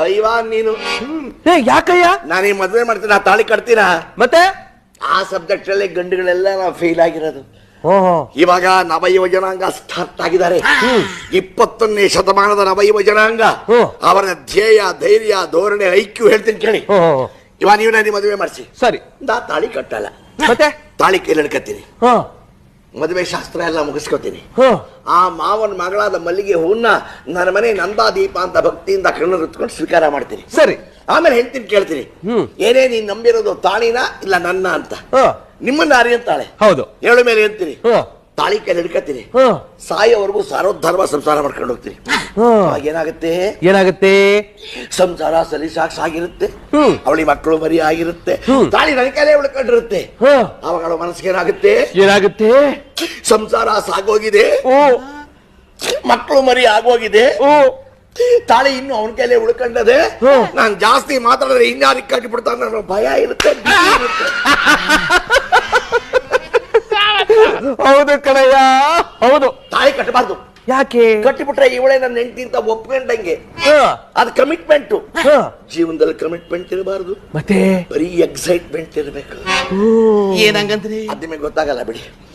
ಅಯ್ಯವ ನೀನು. ಏ ಯಾಕಯ್ಯ? ನಾನು ಈ ಮದುವೆ ಮಾಡ್ತೀನಿ ಆ ತಾಳಿ ಕಟ್ತೀನ? ಮತ್ತೆ? ಆ ಸಬ್ಜೆಕ್ಟ್ ಅಲ್ಲಿ ಗಂಡುಗಳೆಲ್ಲ ನಾವು ಫೇಲ್ ಆಗಿರೋದು. ಓಹೋ. ಇವಾಗ ನವಯುವ ಜನಾಂಗ ಸ್ಟಾರ್ಟ್ ಆಗಿದ್ದಾರೆ. ಇಪ್ಪತ್ತೊಂದನೇ ಶತಮಾನದ ನವಯುವ ಜನಾಂಗ. ಅವರ ಧ್ಯೇಯ ಧೈರ್ಯ ಧೋರಣೆ ಐಕ್ಯೂ ಹೇಳ್ತೀನಿ ಕೇಳಿ. ಓಹೋ. ಇವಾಗ ನೀವು ನಾನು ಮದುವೆ ಮಾಡಿಸಿ. ಸರಿ. ನಾ ತಾಳಿ ಕಟ್ಟಲ್ಲ. ಮತ್ತೆ? ತಾಳಿ ಕೈಲಿ ಹಿಡ್ಕತ್ತೀನಿ ಹಾ ಮದುವೆ ಶಾಸ್ತ್ರ ಎಲ್ಲ ಮುಗಿಸ್ಕೊತೀನಿ. ಆ ಮಾವನ ಮಗಳಾದ ಮಲ್ಲಿಗೆ ಹೂವನ್ನ ನನ್ನ ಮನೆ ನಂದಾದೀಪ ಅಂತ ಭಕ್ತಿಯಿಂದ ಕಣ್ಣು ರುತ್ಕೊಂಡು ಸ್ವೀಕಾರ ಮಾಡ್ತೀನಿ. ಸರಿ. ಆಮೇಲೆ ಹೆಂಡ್ತೀನಿ ಕೇಳ್ತೀನಿ. ಏನೇ ನೀನ್ ನಂಬಿರೋದು ತಾಳಿನ ಇಲ್ಲ ನನ್ನ ಅಂತ? ನಿಮ್ಮನ್ನ ಅರಿಯಂತಾಳೆ ಹೌದು. ಹೇಳು ಮೇಲೆ ಹೇಳ್ತೀನಿ. ತಾಳಿ ಕೈಲಿ ಹಿಡ್ಕತ್ತೀನಿ. ಹಾ. ಸಾಯೋವರೆಗೂ ಸಾರೋದ್ಧರ್ಮ ಸಂಸಾರ ಮಾಡ್ಕೊಂಡು ಹೋಗ್ತೀನಿ. ಅವಾಗ ಏನಾಗುತ್ತೆ ಏನಾಗುತ್ತೆ? ಸಂಸಾರ ಸಲೀಸಾಕ್ಸ್ ಆಗಿರುತ್ತೆ ಹ್ಮ್. ಅವಳಿ ಮಕ್ಕಳು ಮರಿ ಆಗಿರುತ್ತೆ. ಹ್ಮ್. ತಾಳಿ ನನ್ನ ಕೈಲೇ ಉಳ್ಕೊಂಡಿರುತ್ತೆ. ಅವಾಗ ಅವಳ ಮನಸ್ಸಿಗೆ ಏನಾಗುತ್ತೆ? ಏನಾಗುತ್ತೆ? ಸಂಸಾರ ಸಾಗೋಗಿದೆ. ಓ. ಮಕ್ಕಳು ಮರಿ ಆಗೋಗಿದೆ. ಓ. ತಾಳಿ ಇನ್ನು ಅವನ ಕೈಲೇ ಉಳ್ಕೊಂಡದೆ ಹ್ಮ್. ನಾನ್ ಜಾಸ್ತಿ ಮಾತಾಡಿದ್ರೆ ಇನ್ಯಾರಿಗೆ ಕಟ್ಟಿಬಿಡ್ತಾನೆ ಅನ್ನೋ ಭಯ ಇರುತ್ತೆ ಭೀತಿ ಇರುತ್ತೆ. ಹೌದು ಕಣಯ್ಯ. ಹೌದು. ತಾಯಿ ಕಟ್ಟಬಾರ್ದು. ಯಾಕೆ? ಕಟ್ಟಿಬಿಟ್ರೆ ಇವಳೆ ನನ್ನ ಹೆಂಡತಿ ಅಂತ ಒಪ್ಕೊಂಡಂಗೆ. ಹಾ. ಅದು ಕಮಿಟ್ಮೆಂಟ್ ಹಾ. ಜೀವನದಲ್ಲಿ ಕಮಿಟ್ಮೆಂಟ್ ಇರಬಾರದು. ಮತ್ತೆ? ಬರೀ ಎಕ್ಸೈಟ್ಮೆಂಟ್ ಇರಬೇಕು. ಓ ಏನಂಗಂದ್ರಿ? ಅದ್ ನಿಮಗೆ ಗೊತ್ತಾಗಲ್ಲ ಬಿಡಿ.